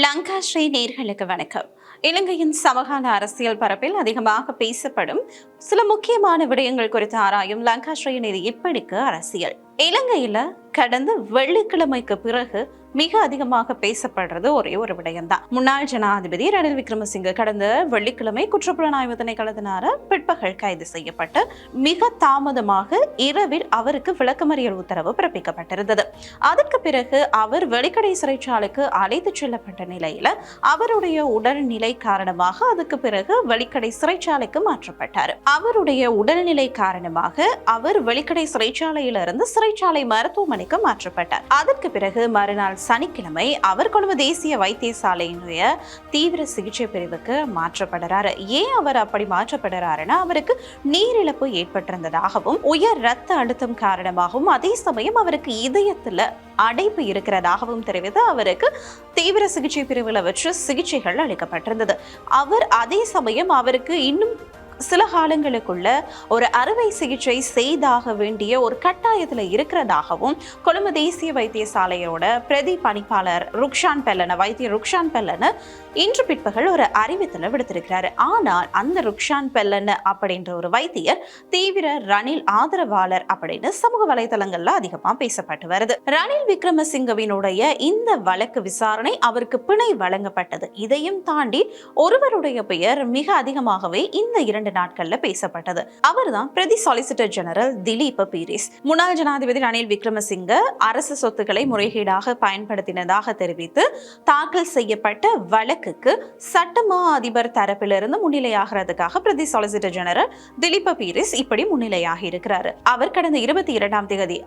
லங்கா ஸ்ரீ நேர்களுக்கு வணக்கம். இலங்கையின் சமகால அரசியல் பரப்பில் அதிகமாக பேசப்படும் சில முக்கியமான விடயங்கள் குறித்து ஆராயும் லங்காஸ்ரீயின் இது இப்படிக்கு அரசியல். இலங்கையில கடந்த வெள்ளிக்கிழமைக்கு பிறகு மிக அதிகமாக பேசப்படுறது ஒரே ஒரு விடயம்தான். முன்னாள் ஜனாதிபதி ரணில் விக்ரமசிங்க கடந்த வெள்ளிக்கிழமை குற்றப்புலனாய்வு திணைக்களத்தினார பிற்பகல் கைது செய்யப்பட்டு மிக தாமதமாக இரவில் அவருக்கு விளக்கமறியல் உத்தரவு பிறப்பிக்கப்பட்டிருந்தது. அதற்கு பிறகு அவர் வெளிக்கடை சிறைச்சாலைக்கு அழைத்துச் செல்லப்பட்ட நிலையில அவருடைய உடல்நிலை காரணமாக அதுக்கு பிறகு வெளிக்கடை சிறைச்சாலைக்கு மாற்றப்பட்டார். அவருடைய உடல்நிலை காரணமாக அவர் வெளிக்கடை சிறைச்சாலையிலிருந்து சிறைச்சாலை மருத்துவமனைக்கு மாற்றப்பட்டார். அதற்கு பிறகு மறுநாள் சனிக்கிழமை அவர் கொழும்பு தேசிய வைத்தியசாலையினுடைய தீவிர சிகிச்சை பிரிவுக்கு மாற்றப்படுறாரு. ஏன் அவர் அப்படி மாற்றப்படுறாருன்னா அவருக்கு நீரிழப்பு ஏற்பட்டிருந்ததாகவும் உயர் ரத்த அழுத்தம் காரணமாகவும் அதே சமயம் அவருக்கு இதயத்தில் அடைப்பு இருக்கிறதாகவும் தெரிவித்து அவருக்கு தீவிர சிகிச்சை பிரிவில் வச்சு சிகிச்சைகள் அளிக்கப்பட்டிருந்தது. அவர் அதே சமயம் அவருக்கு இன்னும் சில காலங்களுக்குள்ள ஒரு அறுவை சிகிச்சை செய்தாக வேண்டிய ஒரு கட்டாயத்தில் இருக்கிறதாகவும் கொழும்பு தேசிய வைத்தியசாலையோட பிரதி பணிப்பாளர் ருக்ஷான் பெல்லன வைத்தியர் ருக்ஷான் பெல்லன இன்று பிற்பகல் ஒரு அறிவித்தல விடுத்திருக்கிறாரு. ஆனால் அந்த ருக்ஷான் பெல்லன அப்படின்ற ஒரு வைத்தியர் தீவிர ரணில் ஆதரவாளர் அப்படின்னு சமூக வலைதளங்கள்ல அதிகமா பேசப்பட்டு வருது. ரணில் விக்ரமசிங்கவினுடைய இந்த வழக்கு விசாரணை அவருக்கு பிணை வழங்கப்பட்டது. இதையும் தாண்டி ஒருவருடைய பெயர் மிக அதிகமாகவே இந்த இரண்டு நாட்கள்ல பேசப்பட்டது. அவர்தான் பிரதி சாலிசிட்டர் ஜெனரல் திலீப் பீரிஸ். முன்னாள் ஜனாதிபதி ரணில் விக்ரமசிங்க அரசு சொத்துக்களை முறைகேடாக பயன்படுத்தினதாக தெரிவித்து தாக்கல் செய்யப்பட்ட வழக்குக்கு சட்டமா அதிபர் தரப்பிலிருந்து முன்னிலையாகிறதுக்காக பிரதி சாலிசிட்டர் ஜெனரல் திலீப் பீரிஸ் இப்படி முன்னிலையாகி இருக்கிறார். அவர் கடந்த இருபத்தி இரண்டாம் தேதி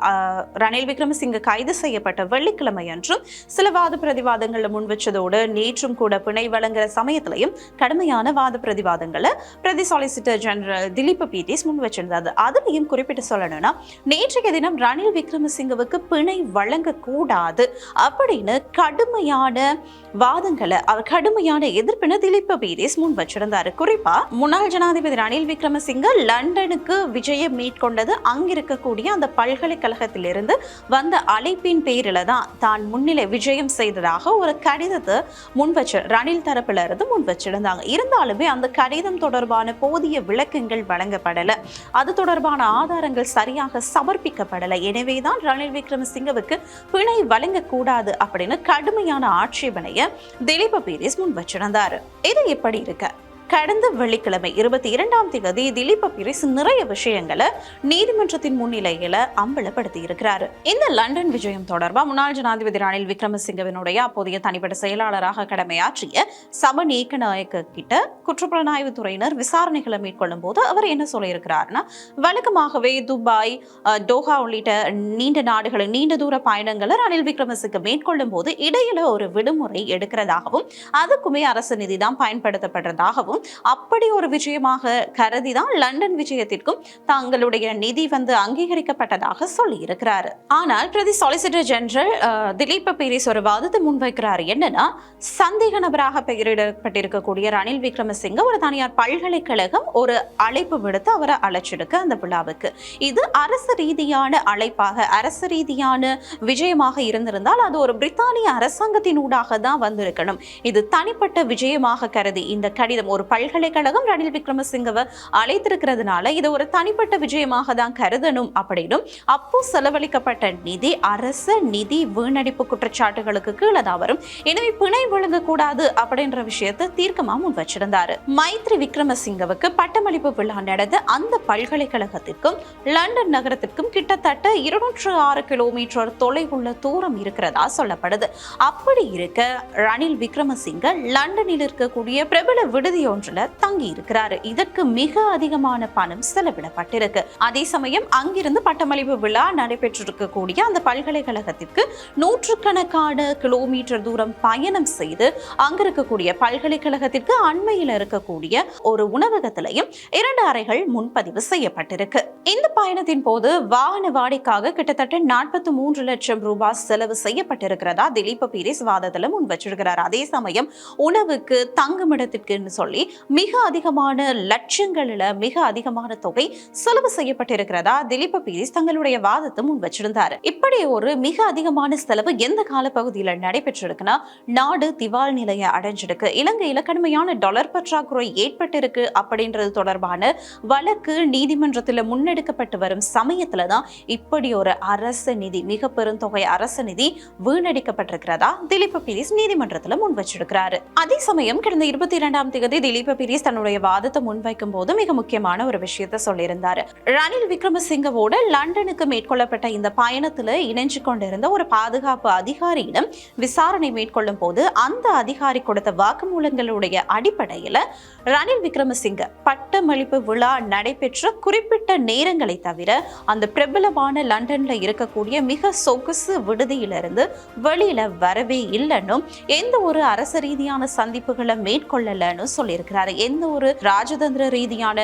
ரணில் விக்ரமசிங்க கைது செய்யப்பட்ட வெள்ளிக்கிழமை அன்றும் சில வாத பிரதிவாதங்களை முன் வச்சதோடு நேற்றும் கூட பிணை வழங்குற சமயத்திலையும் கடுமையான வாத பிரதிவாதங்களை பிரதி சொலிசிட்டர் ஜெனரல் திலீப் பீரிஸ் முன் வச்சிருந்தாரு அதுலேயும் குறிப்பிட்டு சொல்லணும்னா நேற்றைய தினம் ரணில் விக்ரமசிங்கவுக்கு பிணை வழங்கக்கூடாது அப்படின்னு கடுமையான வாதங்களை அவர் கடுமையான எதிர்ப்பினை திலீப் பீரிஸ் முன் வச்சிருந்தாரு குறிப்பா முன்னாள் ஜனாதிபதி ரணில் விக்ரமசிங்க லண்டனுக்கு விஜயம் மேற்கொண்டது. அங்கிருக்கக்கூடிய அந்த பல்கலைக்கழகத்திலிருந்து வந்த அழைப்பின் பேரில் தான் தான் முன்னிலை விஜயம் செய்ததாக ஒரு கடிதத்தை முன் வச்சு ரணில் தரப்புல இருந்து முன் வச்சிருந்தாங்க இருந்தாலுமே அந்த கடிதம் தொடர்பான போதிய விளக்கங்கள் வழங்கப்படல. அது தொடர்பான ஆதாரங்கள் சரியாக சமர்ப்பிக்கப்படலை. எனவே தான் ரணில் விக்ரமசிங்கவுக்கு பிணை வழங்கக்கூடாது அப்படின்னு கடுமையான ஆட்சேபனையை திலீப பீரிஸ் முன் வச்சிருந்தார் இது எப்படி இருக்க? கடந்த வெள்ளிக்கிழமை இருபத்தி இரண்டாம் தேதி திலீப பீரிஸ் நிறைய விஷயங்களை நீதிமன்றத்தின் முன்னிலையில அம்பலப்படுத்தி இருக்கிறார் இந்த லண்டன் விஜயம் தொடர்பா முன்னாள் ஜனாதிபதி ரணில் விக்ரமசிங்கவினுடைய அப்போதைய தனிப்பட்ட செயலாளராக கடமையாற்றிய சம நீக்கநாயக்க கிட்ட குற்றப்புலனாய்வு துறையினர் விசாரணைகளை மேற்கொள்ளும் போது அவர் என்ன சொல்லியிருக்கிறார்னா வழக்கமாகவே துபாய் டோஹா உள்ளிட்ட நீண்ட நாடுகளின் நீண்ட தூர பயணங்களை ரணில் விக்ரமசிங்க மேற்கொள்ளும் போது இடையில ஒரு விடுமுறை எடுக்கிறதாகவும் அதுக்குமே அரசு நிதி தான் பயன்படுத்தப்படுறதாகவும் அப்படி ஒரு விஜயமாக கருதி தான் லண்டன் விஜயத்திற்கும் தங்களுடைய நிதி வந்து அங்கீகரிக்கப்பட்டதாக சொல்லியிருக்கிறாரு. ஆனால் பிரதி சொலிசிட்டர் ஜெனரல் திலீப பீரிஸ் ஒரு வாதத்தை முன்வைக்கிறார். என்னன்னா சந்தேக நபராக பெயரிடப்பட்டிருக்கக்கூடிய ரணில் விக்ரமசிங்க ஒரு தனியார் பல்கலைக்கழகம் ஒரு அழைப்பு விடுத்து அவரை அழைச்சிருக்க அந்த விழாவுக்கு. இது அரசு ரீதியான அழைப்பாக அரசு ரீதியான விஜயமாக இருந்திருந்தால் அது ஒரு பிரித்தானிய அரசாங்கத்தின் ஊடாக தான் வந்திருக்கணும். இது தனிப்பட்ட விஜயமாக கருதி இந்த கடிதம் ஒரு பல்கலைக்கழகம் ரணில் விக்ரமசிங்கவை அழைத்திருக்கிறதுனால இது ஒரு தனிப்பட்ட விஜயமாக தான் கருதணும் அப்படின்னும் அப்போ செலவழிக்கப்பட்ட நிதி அரசு நிதி வீணடிப்பு குற்றச்சாட்டுகளுக்கு கீழே தான் வரும் எனவே பிணை வழங்கக்கூடாது அப்படின்ற விஷயத்தை தீர்க்கமா முன் வச்சிருந்தாரு மைத்ரி விக்ரமசிங்கவுக்கு பட்டமளிப்பு விழா நடந்த அந்த பல்கலைக்கழகத்திற்கும் லண்டன் நகரத்திற்கும் கிட்டத்தட்ட இருநூற்று ஆறு கிலோமீட்டர் தொலைவுள்ள தூரம் இருக்கிறதா சொல்லப்படுது. அப்படி இருக்க ரணில் விக்ரமசிங்க லண்டனில் இருக்கக்கூடிய பிரபல விடுதியோ ஒன்றுல தங்கி இருக்கிறார். இதற்கு மிக அதிகமான பணம் செலவிடப்பட்டிருக்கு. அதே சமயம் அங்கிருந்து பட்டமளிப்பு விழா நடைபெற்றிருக்கக்கூடிய அந்த பல்கலைக்கழகத்திற்கு நூற்றுக்கணக்கான கிலோமீட்டர் தூரம் பயணம் செய்து அங்க இருக்கக்கூடிய பல்கலைக்கழகத்திற்கு அண்மையில் இருக்கக்கூடிய ஒரு உணவகத்திலையும் இரண்டு அறைகள் முன்பதிவு செய்யப்பட்டிருக்கு. இந்த பயணத்தின் போது வாகன வாடகைக்காக கிட்டத்தட்ட நாற்பத்தி மூன்று லட்சம் ரூபாய் செலவு செய்யப்பட்டிருக்கிறதா திலீப் பீரிஸ் வாதத்தில் முன் வச்சிருக்கிறார். அதே சமயம் உணவுக்கு தங்குமிடத்திற்குன்னு சொல்லி மிக அதிகமான லட்சங்களில் மிக அதிகமான தொகை செலவு செய்யப்பட்டிருக்கிறதா? திலீப பீரிஸ் தங்களுடைய வாதத்தை முன் வச்சிருந்தார். இப்படி ஒரு மிக அதிகமான செலவு எந்த காலப்பகுதியில் நடைபெற்றிருக்குன்னா நாடு திவால் நிலையை அடைஞ்சிருக்கு. இலங்கையில் கடுமையான டாலர் பற்றாக்குறை ஏற்பட்டிருக்கு அப்படின்றது தொடர்பான வழக்கு நீதிமன்றத்தில் முன்னெடுக்கப்பட்டு வரும் சமயத்தில் தான் இப்படி ஒரு அரசு நிதி மிக பெருந்தொகை அரசு நிதி வீணடிக்கப்பட்டிருக்கிறதா? திலீப பீரிஸ் நீதிமன்றத்தில் முன் வச்சிருக்கிறாரு. அதே சமயம் கடந்த இருபத்தி இரண்டாம் தேதி திலீப பீரிஸ் தன்னுடைய வாதத்தை முன்வைக்கும் போது மிக முக்கியமான ஒரு விஷயத்தை சொல்லியிருந்தார். ரணில் விக்ரமசிங்கவோட லண்டனுக்கு மேற்கொள்ளப்பட்ட இந்த பயணத்துல இணைஞ்சு கொண்டிருந்த ஒரு பாதுகாப்பு அதிகாரியிடம் விசாரணை மேற்கொள்ளும் போது அந்த அதிகாரி கொடுத்த வாக்குமூலங்களுடைய அடிப்படையில ரணில் விக்ரமசிங்க பட்டமளிப்பு விழா நடைபெற்ற குறிப்பிட்ட நேரங்களை தவிர அந்த பிரபலமான லண்டன்ல இருக்கக்கூடிய மிக சொகுசு விடுதியிலிருந்து வெளியில வரவே இல்லைன்னும் எந்த ஒரு அரச ரீதியான சந்திப்புகளை மேற்கொள்ளலன்னு இருக்கிறார் எந்த ஒரு ராஜதந்திர ரீதியான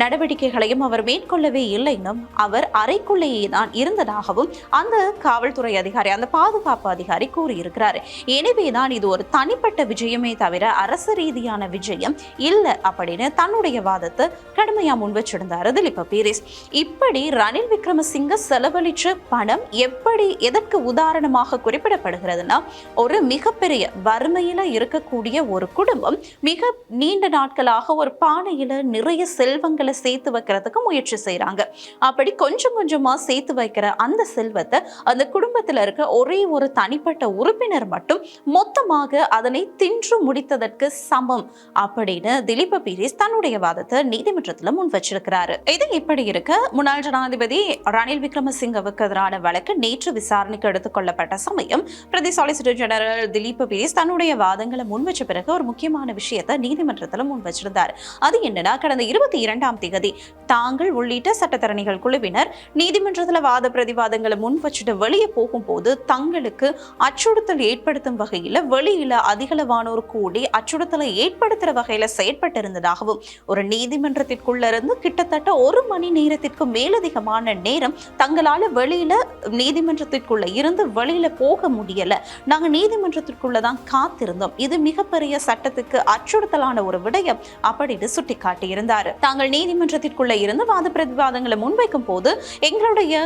நடவடிக்கைகளையும் அவர் மேற்கொள்ளவே இல்லைன்னும் அவர் அறைக்குள்ளேயே தான் இருந்ததாகவும் அந்த காவல்துறை அதிகாரி அந்த பாதுகாப்பு அதிகாரி கூறியிருக்கிறார். எனவே தான் இது ஒரு தனிப்பட்ட விஜயமே தவிர அரசு ரீதியான விஜயம் இல்லை அப்படின்னு தன்னுடைய வாதத்தை கடுமையா முன் வச்சிருந்தாரு திலீப பீரிஸ் இப்படி ரணில் விக்ரமசிங்க செலவழிச்ச பணம் எப்படி எதற்கு உதாரணமாக குறிப்பிடப்படுகிறதுனா ஒரு மிகப்பெரிய வறுமையில இருக்கக்கூடிய ஒரு குடும்பம் மிக நீண்ட நாட்களாக ஒரு பானையில் நிறைய செல்வங்களை சேர்த்து வைக்கிறதுக்கு முயற்சி செய்கிறாங்க அப்படி கொஞ்சம் கொஞ்சமா சேர்த்து வைக்கிற அந்த செல்வத்தை அந்த குடும்பத்துல இருக்க ஒரே ஒரு தனிப்பட்ட உறுப்பினர் மட்டும் மொத்தமாக அதனை தின்று முடித்ததற்கு சமம் அப்படின்னு திலீப பீரிஸ் தன்னுடைய வாதத்தை நீதிமன்றத்துல முன் வச்சிருக்கிறாரு. இது இப்படி இருக்க முன்னாள் ஜனாதிபதி ரணில் விக்ரமசிங்கவுக்கு எதிரான வழக்கு நேற்று விசாரணைக்கு எடுத்துக்கொள்ளப்பட்ட சமயம் பிரதி சாலிசிட்டர் ஜெனரல் திலீப் பீரிஸ் தன்னுடைய வாதங்களை முன் வச்ச பிறகு ஒரு முக்கியமான விஷயத்தை நீதிமன்ற நீதிமன்றத்திலும் முன் வச்சிருந்தார். அது என்னன்னா கடந்த இருபத்தி இரண்டாம் தேதி தாங்கள் உள்ளிட்ட சட்டத்தரணிகள் குழுவினர் நீதிமன்றத்தில் வாத பிரதிவாதங்களை முன் வச்சுட்டு வெளியே போகும்போது தங்களுக்கு அச்சுறுத்தல் ஏற்படுத்தும் வகையில் வெளியில அதிகளவானோர் கூடி அச்சுறுத்தலை ஏற்படுத்துகிற வகையில் செயற்பட்டு இருந்ததாகவும் ஒரு நீதிமன்றத்திற்குள்ள இருந்து கிட்டத்தட்ட ஒரு மணி நேரத்திற்கு மேலதிகமான நேரம் தங்களால் வெளியில நீதிமன்றத்திற்குள்ள இருந்து வெளியில போக முடியல. நாங்கள் நீதிமன்றத்திற்குள்ள தான் காத்திருந்தோம். இது மிகப்பெரிய சட்டத்துக்கு அச்சுறுத்தலான ஒரு ஒரு விடயம் அப்படின்னு சுட்டிக்காட்டியிருந்தார். தாங்கள் நீதிமன்றத்திற்குள்ள இருந்து வாத பிரதிவாதங்களை முன்வைக்கும் போது எங்களுடைய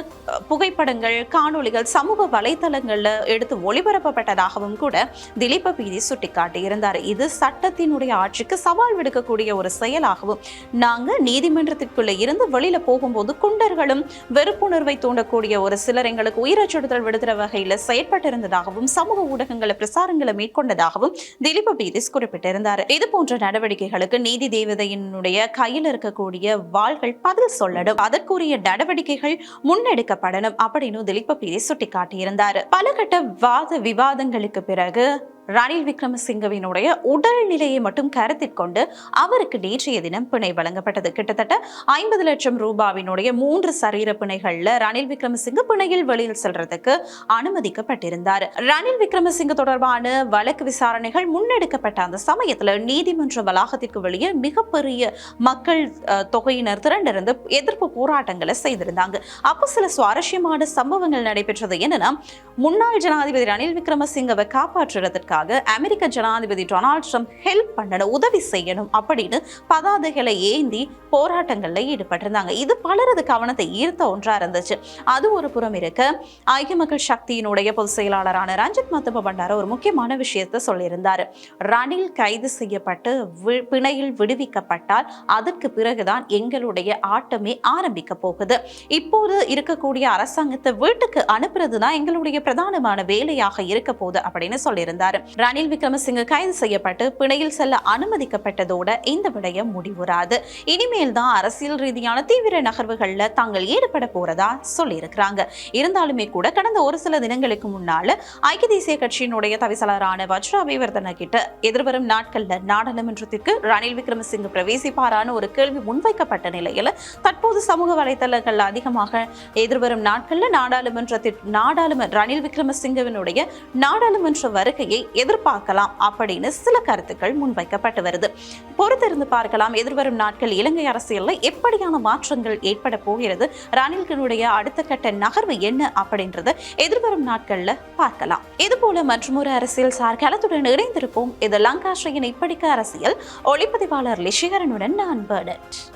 புகைப்படங்கள் காணொலிகள் சமூக வலைதளங்கள்ல எடுத்து ஒளிபரப்பப்பட்டதாகவும் கூட திலீப பீதி சுட்டிக்காட்டியிருந்தார். இது சட்டத்தினுடைய ஆட்சிக்கு சவால் விடுக்கக்கூடிய ஒரு செயலாகவும் நாங்க நீதிமன்றத்திற்குள்ள இருந்து வெளியில போகும்போது குண்டர்களும் வெறுப்புணர்வை தூண்டக்கூடிய ஒரு சிலர் எங்களுக்கு உயிரச்சுடுதல் விடுத்துற வகையில செயற்பட்டிருந்ததாகவும் சமூக ஊடகங்களை பிரசாரங்களை மேற்கொண்டதாகவும் திலீப பீதிஸ் குறிப்பிட்டிருந்தார். இது போன்ற நடவடிக்கைகளுக்கு நீதி தேவதையினுடைய கையில் இருக்கக்கூடிய வாள்கள் பதில் சொல்லணும். அதற்குரிய நடவடிக்கைகள் முன்னெடுக்கப்படணும் அப்படின்னு திலீப பீரிஸ் சுட்டிக்காட்டியிருந்தார். பலகட்ட வாத விவாதங்களுக்கு பிறகு ரணில் விக்ரமசிங்கவினுடைய உடல்நிலையை மட்டும் கருத்தில் கொண்டு அவருக்கு நேற்றைய தினம் பிணை வழங்கப்பட்டது. கிட்டத்தட்ட ஐம்பது லட்சம் ரூபாவினுடைய மூன்று சரீர பிணைகள்ல ரணில் விக்ரமசிங்க பிணையில் வெளியில் செல்றதுக்கு அனுமதிக்கப்பட்டிருந்தார். ரணில் விக்ரமசிங்க தொடர்பான வழக்கு விசாரணைகள் முன்னெடுக்கப்பட்ட அந்த சமயத்துல நீதிமன்ற வளாகத்திற்கு வெளியே மிகப்பெரிய மக்கள் தொகையினர் திரண்டிருந்து எதிர்ப்பு போராட்டங்களை செய்திருந்தாங்க. அப்போ சில சுவாரஸ்யமான சம்பவங்கள் நடைபெற்றது. என்னன்னா முன்னாள் ஜனாதிபதி ரணில் விக்ரமசிங்கவை காப்பாற்றுறதற்காக அமெரிக்க ஜனாதிபதி டொனால்ட் ட்ரம்ப் ஹெல்ப் பண்ணணும் உதவி செய்யணும் அப்படின்னு பதாதைகளை ஏந்தி போராட்டங்களில் ஈடுபட்டிருந்தாங்க. இது பலரது கவனத்தை ஈர்த்த ஒன்றாக இருந்துச்சு. அது ஒரு புறம் இருக்க ஐக்கிய மக்கள் சக்தியினுடைய பொதுச் செயலாளரான ரஞ்சித் மத்தப பண்டார ஒரு முக்கியமான விஷயத்தை சொல்லியிருந்தார். ரணில் கைது செய்யப்பட்டு வி- பிணையில் விடுவிக்கப்பட்டால் அதற்கு பிறகுதான் எங்களுடைய ஆட்டமே ஆரம்பிக்க போகுது. இப்போது இருக்கக்கூடிய அரசாங்கத்தை வீட்டுக்கு அனுப்புறது தான் எங்களுடைய பிரதானமான வேலையாக இருக்க போகுது அப்படின்னு சொல்லியிருந்தாரு. ரணில் விக்ரமசிங்க கைது செய்யப்பட்டு பிணையில் செல்ல அனுமதிக்கப்பட்டதோட இந்த விடயம் முடிவுறாது. இனிமேல் தான் அரசியல் ரீதியான தீவிர நகர்வுகள்ல தாங்கள் ஈடுபட போறதா சொல்லியிருக்கிறாங்க. இருந்தாலுமே கூட கடந்த ஒரு சில தினங்களுக்கு முன்னால ஐக்கிய தேசிய கட்சியினுடைய தவிசாளரான வஜ்ரா அபிவர்தன கிட்ட எதிர்வரும் நாட்கள்ல நாடாளுமன்றத்திற்கு ரணில் விக்ரமசிங்க பிரவேசிப்பாரான ஒரு கேள்வி முன்வைக்கப்பட்ட நிலையில தற்போது சமூக வலைதளங்கள் அதிகமாக எதிர்வரும் நாட்களில் நாடாளுமன்றத்தில் நாடாளுமன்ற ரணில் விக்ரமசிங்கவினுடைய நாடாளுமன்ற வருகையை எதிர்பார்க்கலாம் அப்படின்னு சில கருத்துக்கள் முன்வைக்கப்பட்டு வருது. பொறுத்திருந்து பார்க்கலாம் எதிர்வரும் நாட்கள் இலங்கை அரசியலில் எப்படியான மாற்றங்கள் ஏற்பட போகிறது? ரணில்கனுடைய அடுத்த கட்ட நகர்வு என்ன அப்படின்றத எதிர்வரும் நாட்களில் பார்க்கலாம். இது போல மற்றொரு அரசியல் சார் களத்துடன் இணைந்திருப்போம். இது லங்காஸ்ரீயின் இப்படிக்க அரசியல். ஒளிப்பதிவாளர் லிஷிகரனுடன் நான் பர்னட்.